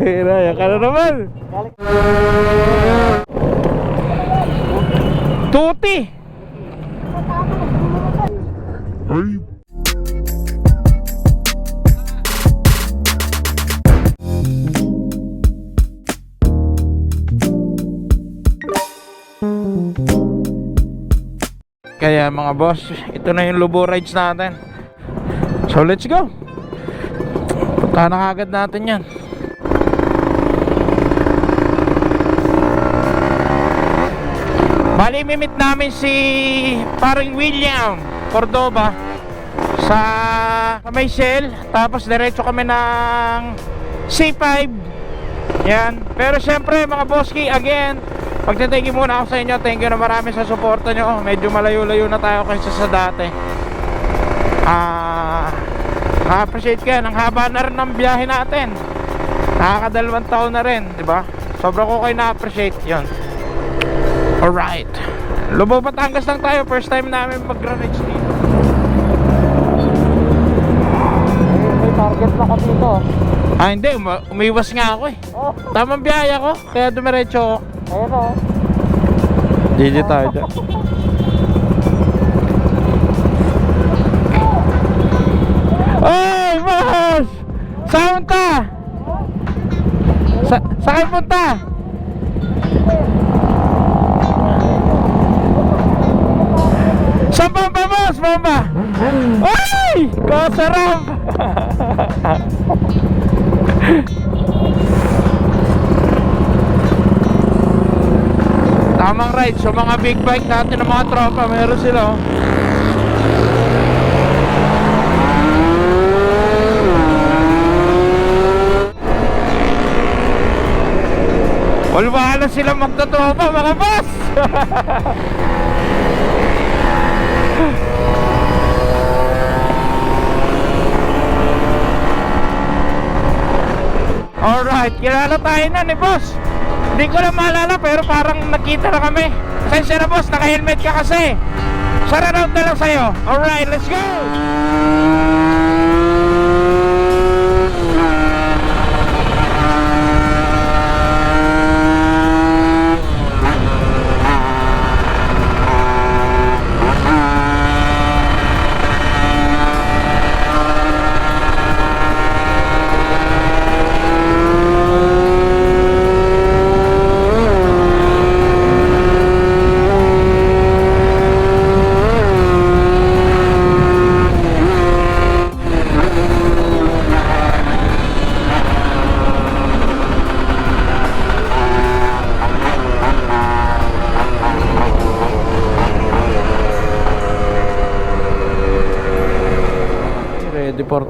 Hiraya ka na naman. Tuti! Kaya mga boss, ito na yung Lubo rides natin. So let's go. Na agad natin yan. Bali, mimit namin si paring William Cordoba sa sa may. Tapos diretso kami ng C5. Yan. Pero syempre mga boski, again, pagtithank you muna ako sa inyo. Thank you na marami sa suporta nyo. Medyo malayo-layo na tayo kaysa sa dati. Ah, na-appreciate ko yan. Ang haba na rin ng biyahe natin. Nakakadalawang taon na rin, di ba? Sobra ko kayo na-appreciate yon. Alright. Lubo Batangas lang tayo. First time namin mag-ranage dito. May target na kami dito. Ah, hindi. Uma- umiwas nga ako eh. Oh, Tamang biyahe ako. Kaya dumiretso ako. ayun o. GG tayo dyan. Oy, boss! Saan ka? Sa saan punta? Tamang ride. So mga big bike natin ng mga tropa, meron sila oh. Walwala sila magtotropa mga boss! Alright, kilala tayo na ni boss. Hindi ko na maalala pero parang nakita na kami. Pasensya na boss, naka-helmet ka kasi. Shout out na lang sa'yo. Alright, let's go!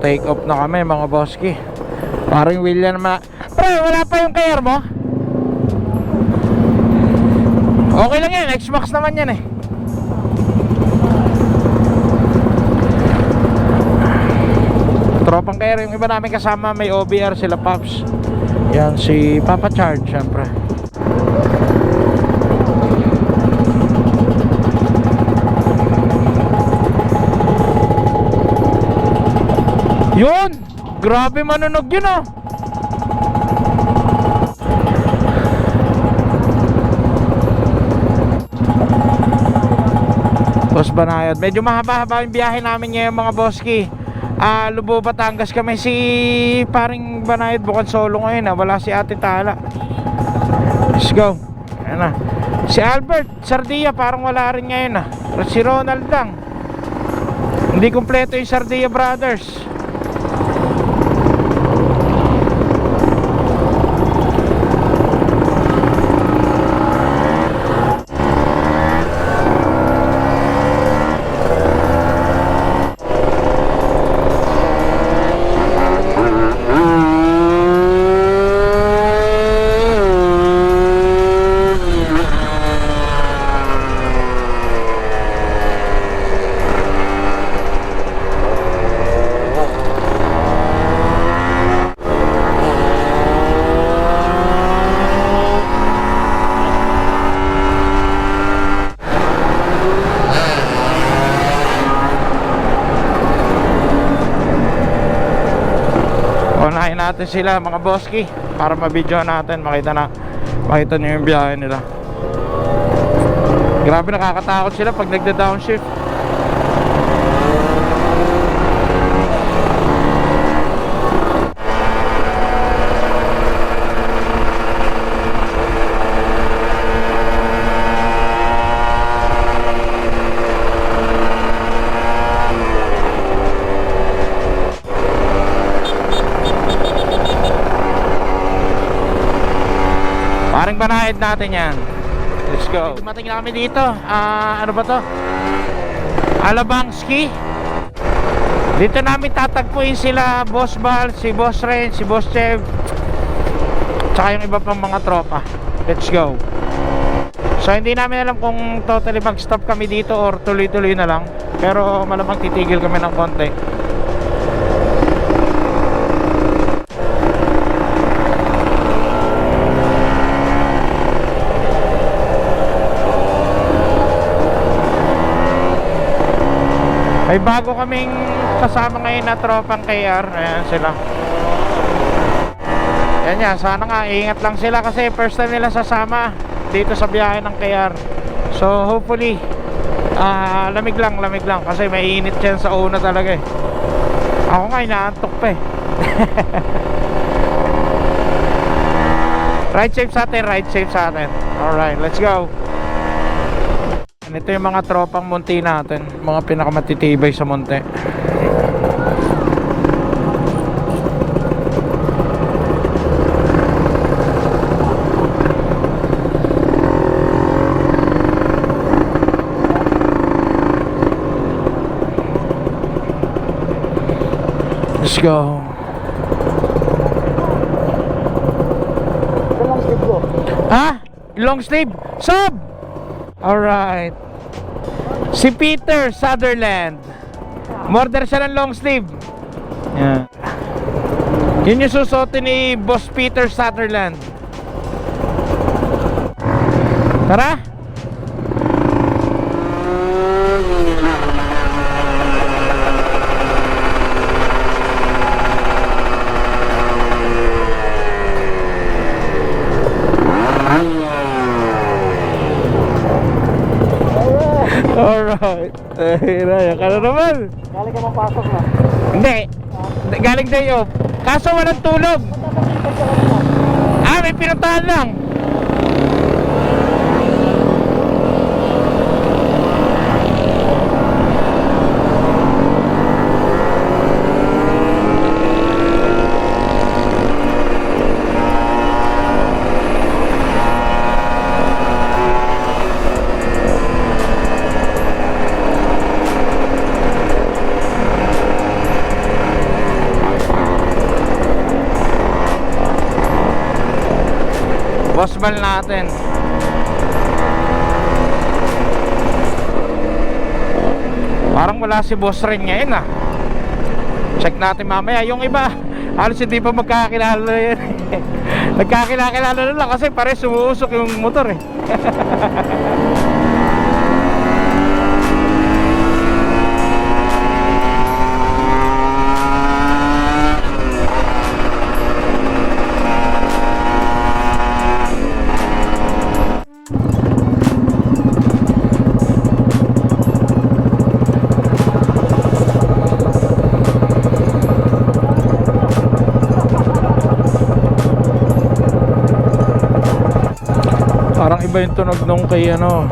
Take off na kami mga boski. Parang William na Pre, wala pa yung kayar mo? Okay lang yan, X-Max naman yan eh. Tropang kayar yung iba namin kasama may OBR sila Pops. Yan si Papa Charge syempre. Yun! Grabe manunog yun ah! Boss Banayad. Medyo mahaba-haba yung biyahe namin ngayon mga boski. Ah, Lubo, Batangas kami. Si paring Banayad bukod solo ngayon ah. Wala si Ate Tala. Let's go. Ayan na. Si Albert Sardia parang wala rin ngayon ah. Si Ronald lang. Hindi kumpleto yung Sardia Brothers. Natin sila mga boski. para ma-video natin, makita na makita niyo yung biyahe nila. Grabe nakakatakot sila pag nagda-downshift. Parang banahid natin yan. Let's go. Dumating na kami dito. Ah, ano ba to? Alabangski. Dito namin tatagpuin sila Boss Bal, si Boss Ren, si Boss Chev. Tsaka yung iba pang mga tropa. Let's go. So hindi namin alam kung totally mag-stop kami dito or tuloy-tuloy na lang. Pero malamang titigil kami ng konti. May bago kaming kasama ngayon na tropang KR. Ayan sila. Yan yan. Sana nga, ingat lang sila kasi first time nila sasama dito sa biyahe ng KR. So hopefully, ah lamig lang, lamig lang. Kasi may init yan sa una talaga eh. Ako nga, inaantok pa eh. ride safe sa atin, ride safe sa atin. Alright, let's go. Ito yung mga tropang munti natin Mga pinakamatitibay sa munti Let's go. Ha? Long sleeve? Sob! Alright Si Peter Sutherland. Morder siya ng long sleeve. Yan Yun yung susuotin ni Boss Peter Sutherland. Tara Alright Ay, Raya ka na naman. Galing ka mapasok na. Hindi. Galing day off Kaso walang tulog. Ah, may pinuntahan lang Ball natin. Parang wala si boss rin ngayon ah. Check natin mamaya. Yung iba Halos hindi pa magkakilala yan Nagkakilala na lang kasi pare sumuusok yung motor eh Parang iba yung tunog nung kay ano.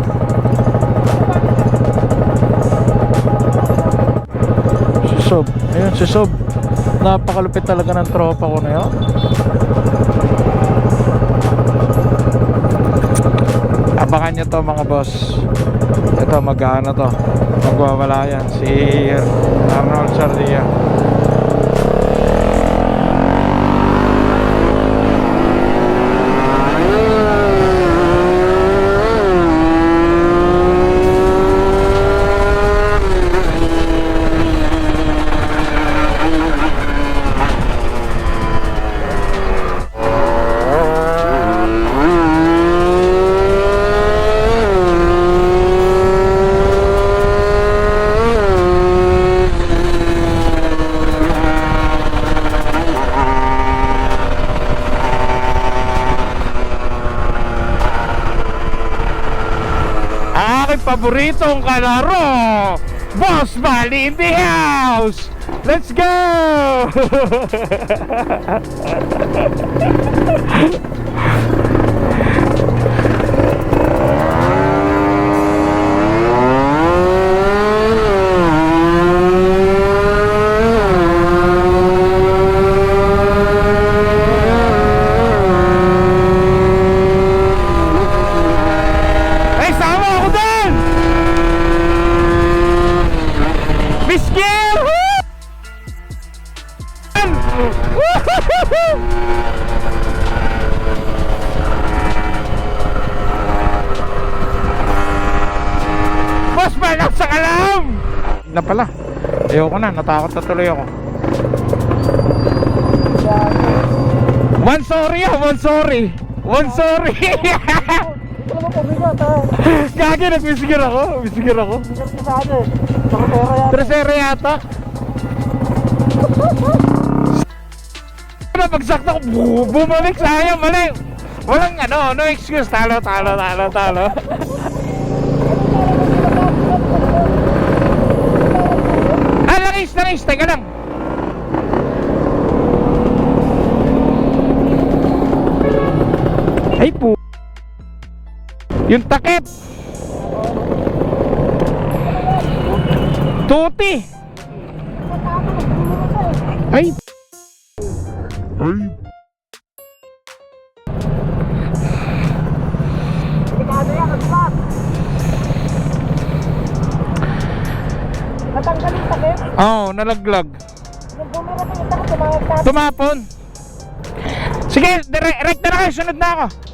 Si Sob. Ayun si Sob. Napakalupit talaga ng tropa ko na yun. Abangan nyo to mga boss. Ito mag-ano to. Magwawala yan. Si Arnold Sardia paboritong kalaro, Boss Bali in the house! Let's go! na, natakot na tuloy ako. One sorry ah, one sorry. One sorry. Gagi, nagmisigir ako. Nagmisigir ako. Sa akin. Sa. Tresere yata. Ano, bagsak na ako. Bu- Bumalik, sayang, mali. Walang ano, no excuse. Talo, talo, talo, talo. Yung takip. Tuti. Ay. Ay. Natanggal yung takip. Oo, oh, nalaglag. Nung bumira pa yung takip. Tumapon. Sige, dire- direct na kayo. Sunod na ako.